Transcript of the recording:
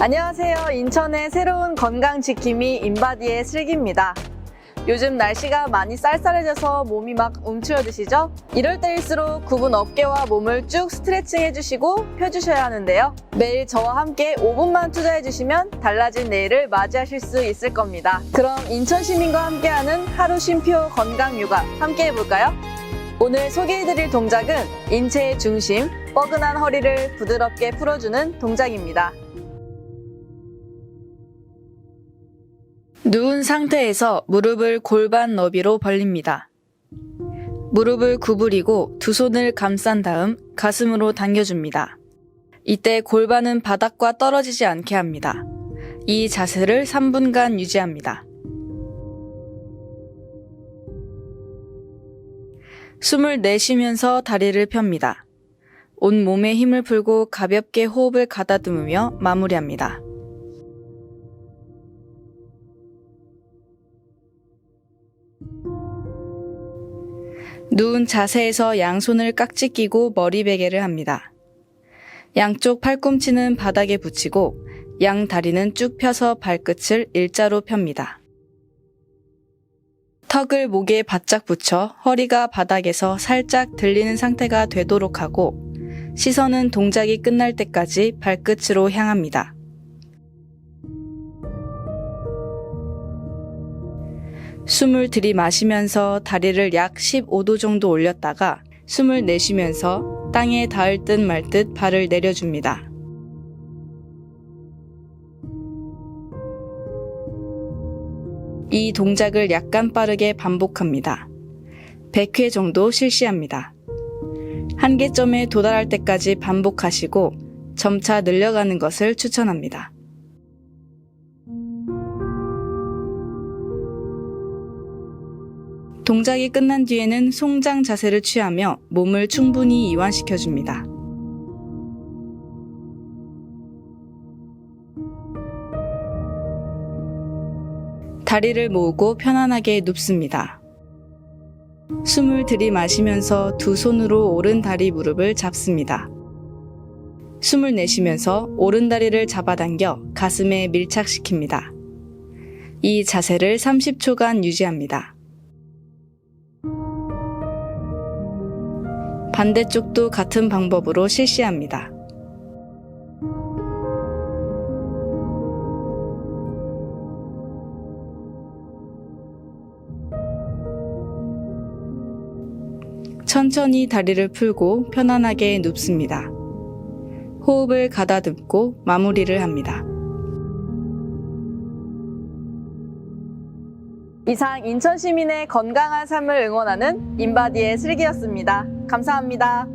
안녕하세요. 인천의 새로운 건강지킴이 인바디의 슬기입니다. 요즘 날씨가 많이 쌀쌀해져서 몸이 막 움츠러드시죠? 이럴 때일수록 굽은 어깨와 몸을 쭉 스트레칭 해주시고 펴주셔야 하는데요. 매일 저와 함께 5분만 투자해주시면 달라진 내일을 맞이하실 수 있을 겁니다. 그럼 인천 시민과 함께하는 하루 쉼표 건강 육아 함께 해볼까요? 오늘 소개해드릴 동작은 인체의 중심, 뻐근한 허리를 부드럽게 풀어주는 동작입니다. 누운 상태에서 무릎을 골반 너비로 벌립니다. 무릎을 구부리고 두 손을 감싼 다음 가슴으로 당겨줍니다. 이때 골반은 바닥과 떨어지지 않게 합니다. 이 자세를 3분간 유지합니다. 숨을 내쉬면서 다리를 펴니다. 온 몸에 힘을 풀고 가볍게 호흡을 가다듬으며 마무리합니다. 누운 자세에서 양손을 깍지 끼고 머리 베개를 합니다. 양쪽 팔꿈치는 바닥에 붙이고 양 다리는 쭉 펴서 발끝을 일자로 펴니다. 턱을 목에 바짝 붙여 허리가 바닥에서 살짝 들리는 상태가 되도록 하고 시선은 동작이 끝날 때까지 발끝으로 향합니다. 숨을 들이마시면서 다리를 약 15도 정도 올렸다가 숨을 내쉬면서 땅에 닿을 듯 말 듯 발을 내려줍니다. 이 동작을 약간 빠르게 반복합니다. 100회 정도 실시합니다. 한계점에 도달할 때까지 반복하시고 점차 늘려가는 것을 추천합니다. 동작이 끝난 뒤에는 송장 자세를 취하며 몸을 충분히 이완시켜 줍니다. 다리를 모으고 편안하게 눕습니다. 숨을 들이마시면서 두 손으로 오른 다리 무릎을 잡습니다. 숨을 내쉬면서 오른 다리를 잡아당겨 가슴에 밀착시킵니다. 이 자세를 30초간 유지합니다. 반대쪽도 같은 방법으로 실시합니다. 천천히 다리를 풀고 편안하게 눕습니다. 호흡을 가다듬고 마무리를 합니다. 이상 인천 시민의 건강한 삶을 응원하는 인바디의 슬기였습니다. 감사합니다.